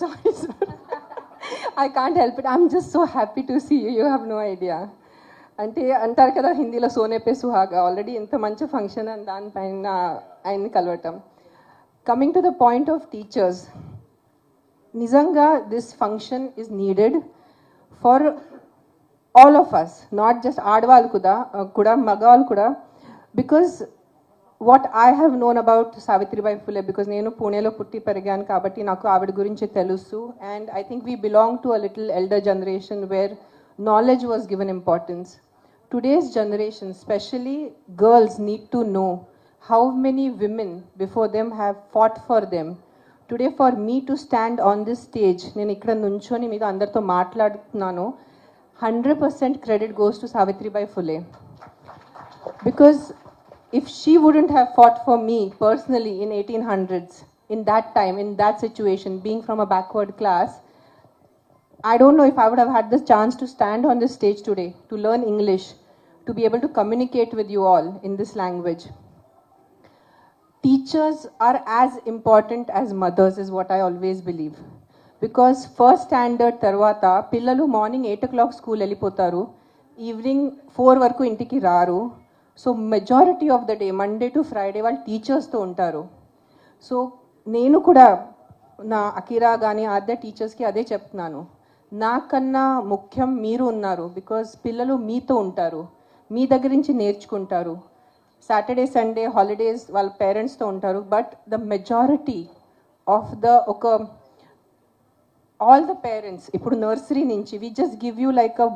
sorry, sir. I can't help it I'm just so happy to see you You have no idea. అంటే అంటారు కదా హిందీలో సోనేపే సుహాగా. Already ఇంత మంచి ఫంక్షన్ అని దానిపైన ఆయన్ని కలవటం. Coming to the point of teachers నిజంగా this function is needed for all of us not just ఆడవాళ్ళు కూడా కూడా మగవాళ్ళు కూడా. Because what I have known about Savitribai Phule because నేను పూణేలో పుట్టి పెరిగాను కాబట్టి నాకు ఆవిడ గురించి తెలుసు. And I think we belong to a little elder generation where knowledge was given importance today's generation specially girls need to know how many women before them have fought for them today for me to stand on this stage నేను ఇక్కడ నుంచొని మీతో అందరితో మాట్లాడుతున్నాను. Hundred percent credit goes to Savitribai Phule because if she wouldn't have fought for me personally in 1800s in that time in that situation being from a backward class i don't know if i would have had the chance to stand on this stage today to learn english to be able to communicate with you all in this language teachers are as important as mothers is what i always believe because first standard తర్వాత పిల్లలు morning eight o'clock school వెళ్ళిపోతారు evening four వరకు ఇంటికి రారు so majority of the day Monday to Friday వాళ్ళు టీచర్స్తో ఉంటారు. So నేను కూడా నా అకిరా కానీ అదే టీచర్స్కి అదే చెప్తున్నాను. నాకన్నా ముఖ్యం మీరు ఉన్నారు బికాజ్ పిల్లలు మీతో ఉంటారు. మీ దగ్గర నుంచి నేర్చుకుంటారు. సాటర్డే సండే హాలిడేస్ వాళ్ళ పేరెంట్స్తో ఉంటారు. But the majority of the ఒక ఆల్ ద పేరెంట్స్ ఇప్పుడు నర్సరీ నుంచి we just give you like a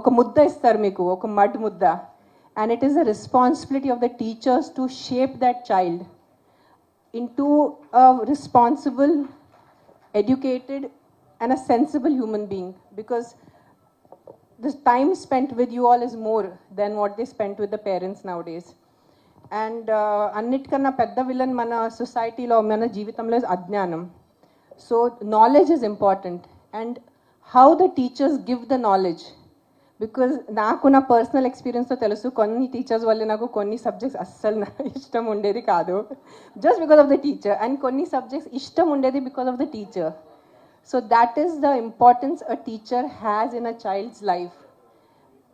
ఒక ముద్ద ఇస్తారు మీకు ఒక మడ్ ముద్ద. And it is the responsibility of the teachers to shape that child into a responsible, educated, and a sensible human being because the time spent with you all is more than what they spent with the parents nowadays. And అన్నిటికన్నా పెద్ద villain మన సొసైటీలో మన జీవితంలో అజ్ఞానం so knowledge is important and how the teachers give the knowledge because నాకు నా personal ఎక్స్పీరియన్స్తో తెలుసు కొన్ని టీచర్స్ వల్ల నాకు కొన్ని సబ్జెక్ట్స్ అస్సలు ఇష్టం ఉండేది కాదు. Just because of the teacher and కొన్ని సబ్జెక్ట్స్ ఇష్టం ఉండేది because of the teacher so that is the importance a teacher has in a child's life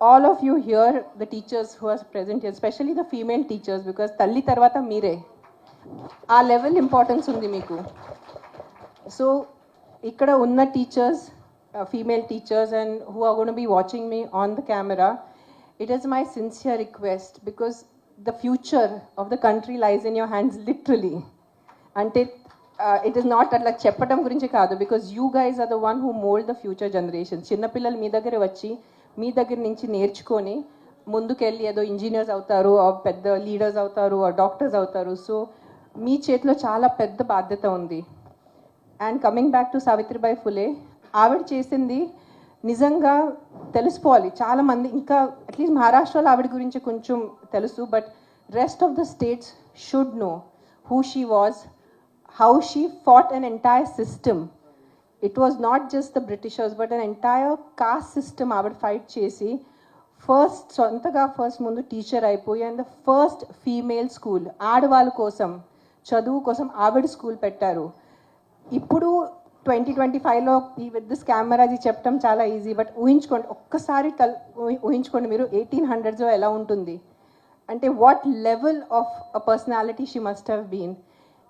all of you here the teachers who are present especially the female teachers because తల్లి తర్వాత మీరే. ఆ level importance ఉంది మీకు. So ఇక్కడ ఉన్న teachers female teachers and who are gonna be watching me on the camera it is my sincere request because the future of the country lies in your hands literally అంటే it is not అట్లా చెప్పడం గురించి కాదు because you guys are the one who mould the future generation చిన్నపిల్లలు మీ దగ్గర వచ్చి మీ దగ్గర నుంచి నేర్చుకొని ముందుకెళ్ళి ఏదో ఇంజనీర్స్ అవుతారు పెద్ద లీడర్స్ అవుతారు ఆ డాక్టర్స్ అవుతారు. సో మీ చేతిలో చాలా పెద్ద బాధ్యత ఉంది. And coming back to Savitribai Phule ఆవిడ చేసింది నిజంగా తెలుసుకోవాలి. చాలామంది ఇంకా అట్లీస్ట్ మహారాష్ట్రలో ఆవిడ గురించి కొంచెం తెలుసు but rest of the states should know who she was how she fought an entire system it was not just the Britishers but an entire caste system ఆవిడ ఫైట్ చేసి ఫస్ట్ సొంతగా ఫస్ట్ ముందు teacher అయిపోయి and the first female school ఆడవాళ్ళ కోసం చదువు కోసం ఆవిడ స్కూల్ పెట్టారు. ఇప్పుడు ట్వంటీ ట్వంటీ ఫైవ్లో ఈ విత్ దిస్ కెమెరా అది చెప్పడం చాలా ఈజీ బట్ ఊహించుకోండి ఒక్కసారి కల్ ఊహించుకోండి మీరు ఎయిటీన్ హండ్రెడ్స్లో ఎలా ఉంటుంది? అంటే what level of a personality she must have been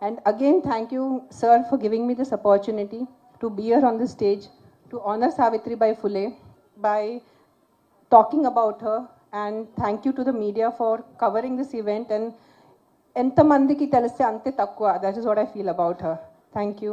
and again thank you sir for giving me this opportunity to bear on the stage to honour Savitribai Phule by talking about her and thank you to the media for covering this event and ఎంతమందికి తెలిస్తే అంతే తక్కువ. That is what I feel about her thank you